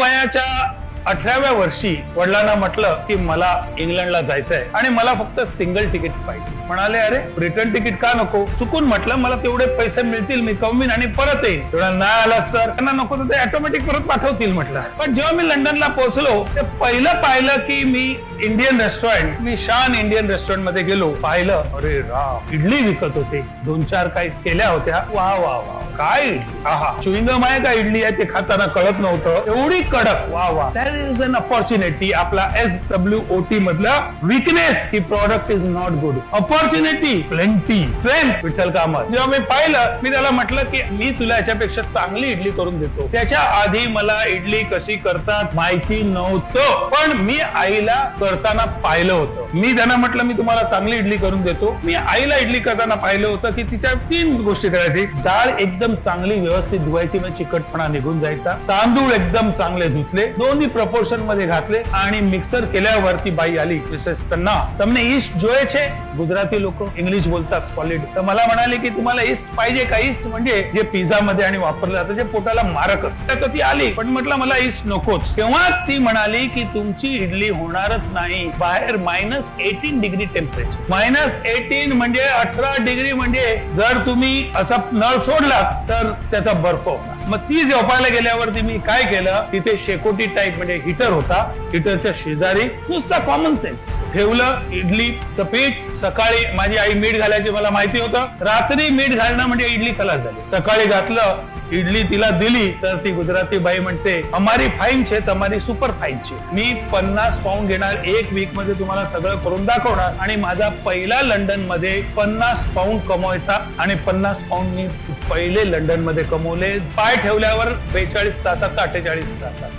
वयाच्या अठराव्या वर्षी वडिलांना म्हटलं की मला इंग्लंडला जायचंय आणि मला फक्त सिंगल तिकीट पाहिजे. म्हणाले अरे रिटर्न तिकीट का नको? चुकून म्हटलं मला तेवढे पैसे मिळतील मी कमवीन आणि परत येईल तेवढा नाही आलास तर? त्यांना नको तर ते ऑटोमॅटिक परत पाठवतील म्हटलं. पण जेव्हा मी लंडनला पोहोचलो ते पहिलं पाहिलं की मी इंडियन रेस्टॉरंट मी शान इंडियन रेस्टॉरंटमध्ये गेलो पाहिलं अरे राम इडली विकत होते. दोन चार काही केल्या होत्या. वा वा वा. काय इडली? आहा चुईंगम आहे का इडली आहे ते खाताना कळत नव्हतं. एवढी कडक. वा वा. त्या इज अन अपॉर्च्युनिटी आपला एस डब्ल्यू ओ टी मधला विकनेस की product is not good opportunity plenty strength Vitthal Kamat. जेव्हा मी पाहिलं मी त्याला म्हटलं की मी तुला याच्यापेक्षा चांगली इडली करून देतो. त्याच्या आधी मला इडली कशी करतात माहिती नव्हतं पण मी आईला करताना पाहिलं होतं. मी त्यांना म्हटलं मी तुम्हाला चांगली इडली करून देतो. मी आईला इडली करताना पाहिलं होतं की तिच्या तीन गोष्टी करायची. डाळ एकदम चांगली व्यवस्थित धुवायची म्हणजे चिकटपणा निघून जायचा. तांदूळ एकदम चांगले धुतले. दोन्ही प्रपोर्शन मध्ये घातले आणि मिक्सर केल्यावर ती बाई आली मिसेस तन्ना તમને ઈસ્ટ જોઈએ છે ગુજરાતી લોકો इंग्लिश बोलतात सॉलिड तर मला म्हणाले की तुम्हाला ईस्ट पाहिजे का ईस्ट म्हणजे जे पिझ्झा मध्ये आणि वापरलं जातं जे पोटाला मारक असतं तर ती आली पण म्हटलं मला ईस्ट नकोच तेव्हा ती म्हणाली की तुमची इडली होणारच नाही बाहेर minus eighteen degree temperature minus eighteen म्हणजे अठरा डिग्री म्हणजे जर तुम्ही असा नळ सोडला तर त्याचा बर्फ होणार मग ती झोपायला गेल्यावरती मी काय केलं? तिथे शेकोटी टाईप म्हणजे हिटर होता. हिटरच्या शेजारी नुसता कॉमन सेन्स ठेवलं इडलीचं पीठ सकाळी माझी आई मीठ घालायची मला माहिती होतं. रात्री मीठ घालणं म्हणजे इडली खलास झाली. सकाळी घातलं इडली तिला दिली तर ती गुजराती बाई म्हणते अमारी फाईन छे तमारी सुपर फाईन छे. मी पन्नास पाऊंड घेणार एक वीकमध्ये तुम्हाला सगळं करून दाखवणार आणि माझा पहिला लंडनमध्ये पन्नास पाऊंड कमवायचा आणि पन्नास पाऊंड मी पहिले लंडनमध्ये कमवले. पाय ठेवल्यावर बेचाळीस तासात अठ्ठेचाळीस तासात.